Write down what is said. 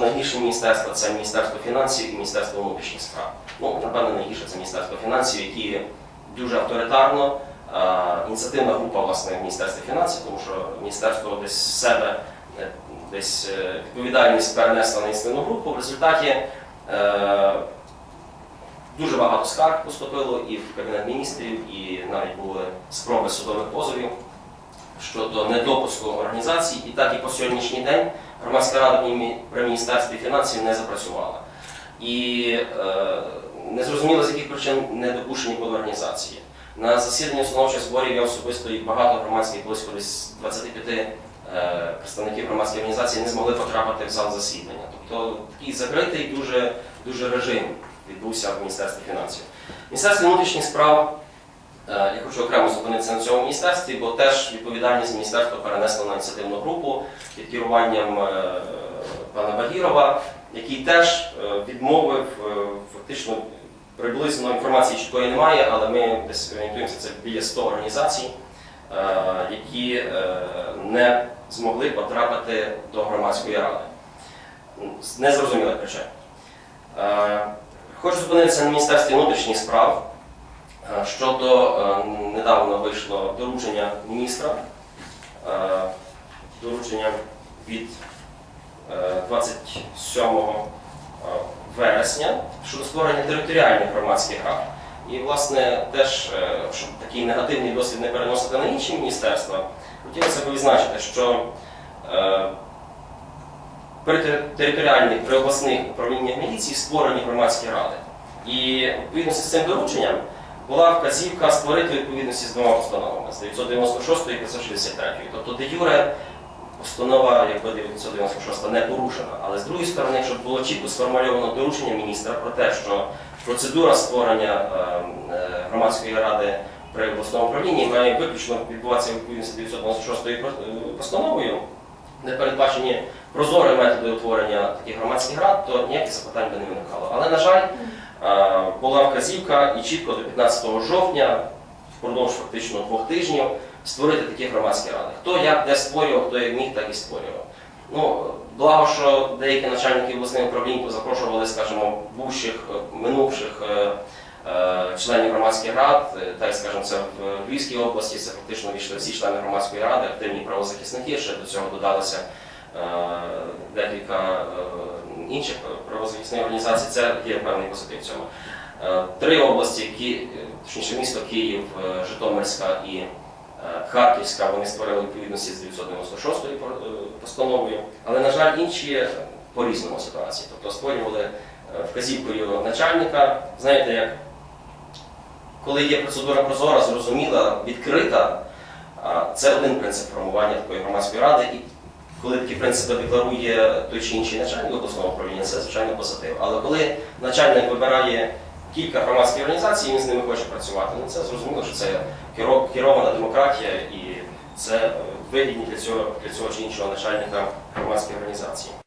Найгірше міністерство це Міністерство фінансів і Міністерство внутрішніх справ. Ну, напевно, найгірше це Міністерство фінансів, які дуже авторитарно. Ініціативна група власне в Міністерстві фінансів, тому що міністерство десь себе е, десь е, відповідальність перенесла на ініціативну групу. В результаті е, дуже багато скарг поступило і в Кабінет міністрів, і навіть були спроби судових позовів щодо недопуску організацій. І так і по сьогоднішній день громадська рада при Міністерстві фінансів не запрацювала. І е, не зрозуміло, з яких причин не допущені були організації. На засіданні установчих зборів я особисто і багато громадських, близько десь 25 е, представників громадської організації не змогли потрапити в зал засідання. Тобто такий закритий дуже, дуже режим відбувся в Міністерстві фінансів. Міністерство внутрішніх справ Я хочу окремо зупинитися на цьому міністерстві, бо теж відповідальність міністерства перенесло на ініціативну групу під керуванням е, пана Багірова, який теж е, відмовив е, фактично приблизно інформації чіткої немає, але ми десь орієнтуємося це біля 100 організацій, е, які е, не змогли потрапити до громадської ради. Незрозумілих причин. Е, Хочу зупинитися на Міністерстві внутрішніх справ. Е, Щодо е, недавно вийшло доручення міністра, е, доручення від е, 27 вересня щодо створення територіальних громадських рад. І, власне, теж, щоб такий негативний досвід не переносити на інші міністерства, хотілося б відзначити, що при територіальних, при обласних управліннях міліції створені громадські ради. І відповідно з цим дорученням була вказівка створити відповідності з двома постановами з 996 і 563. Тобто, де юре постанова, якби 996 не порушена. Але з другої сторони, щоб було чітко сформульовано доручення міністра про те, що процедура створення е, е, громадської ради при обласному управлінні має виключно відбуватися відповідності 996 постановою, де передбачені прозорі методи утворення таких громадських рад, то ніяких запитань би не виникало. Але, на жаль, Е, була вказівка і чітко до 15 жовтня, впродовж фактично двох тижнів, створити такі громадські ради. Хто як де створював, хто як міг, так і створював. Ну, благо, що деякі начальники обласних управлінь запрошували, скажімо, бувших, е, минувших е, е, членів громадських рад, е, так скажімо, це в Львівській області, це фактично війшли всі члени громадської ради, активні правозахисники, ще до цього додалося е, декілька е, інших правозахисних організацій, це є певний позитив в цьому. Е, Три області, Ки- е, точніше місто Київ, е, Житомирська і Харківська, вони створили відповідності з 996 по- е, постановою, але, на жаль, інші по-різному ситуації. Тобто створювали вказівкою начальника, знаєте, як коли є процедура прозора, зрозуміла, відкрита, це один принцип формування такої громадської ради. Коли такі принципи декларує той чи інший начальник обласного управління, це звичайно позитив. Але коли начальник вибирає кілька громадських організацій, він з ними хоче працювати, ну це зрозуміло, що це керована демократія і це е, вигідні для цього, для цього чи іншого начальника громадської організації.